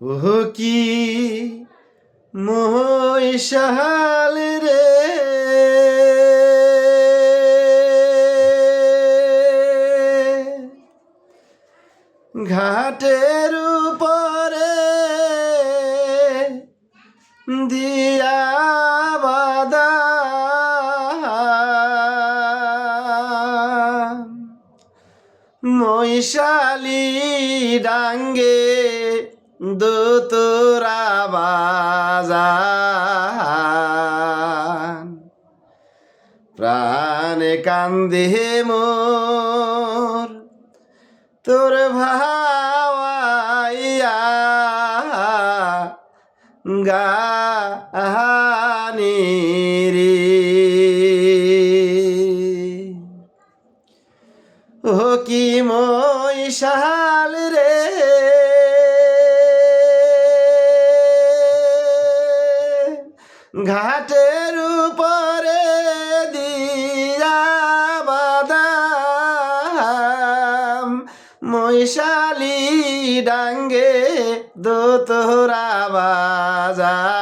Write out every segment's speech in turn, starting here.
ও কি মহিষাল রে। ঘাটের উপরে দিয়া বাদা। মৈশালি ডাঙ্গে দোতরা প্রাণে কান্দে মোর তোর ভাওয়াইয়া গাহানি ঘাটের উপরে দিয়া বাদাম, মৈশালি ডাঙ্গে দোতরা বাজান।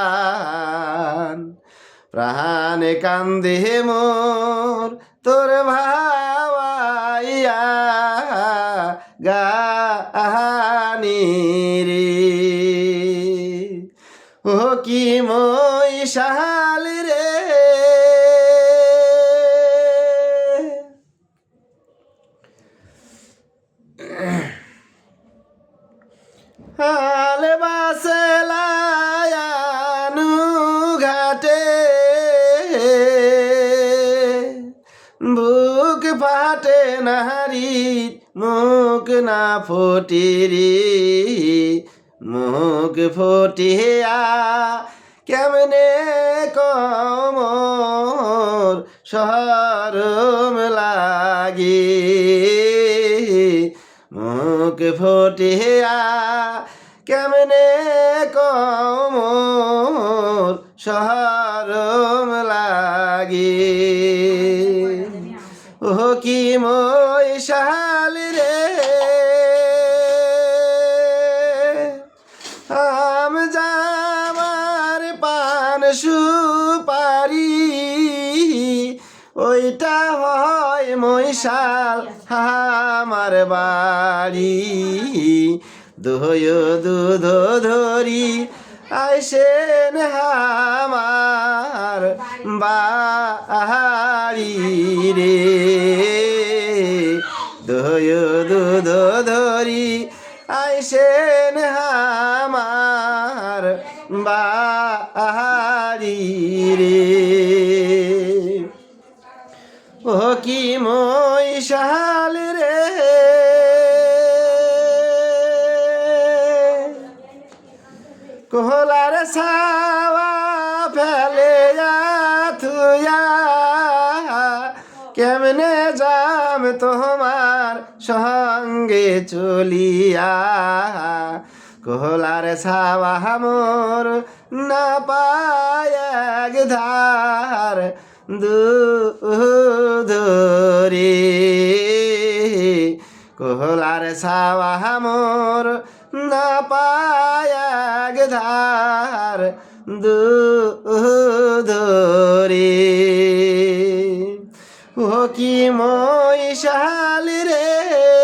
প্রাণে কান্দে মোর, তোর ভাওয়াইয়া গাহানি রে ও কি মৈশাল রে। হাল বাসলায়ানু ঘাটে। বুক ফাটে নারী মুখ না ফটিরি। মুখ ফটিয়া কেমনে কমর সরম লাগি? মুখ ফটিয়া কেমনে কমর সরম লাগি? ও কি মৈশাল রে? সুপারি, ওইটা হয় মৈশাল আমার বাড়ি। দোয় দুধ ধরি, আইসেন হামার বাড়ি রে। দোয় দুধ ধরি, আইসেন হামার বাড়ি রে। ও কি মৈশাল রে। কোহলার সাওয়া ফেলে থুয়া কেমনে যাম তোমার সঙ্গে চলিয়া? কোহলার সাওয়া মোর না পায় ধার। দুধরে কোহলার সাওয়া মোর না পায় ধার। দুধরে ও কি মৈশাল রে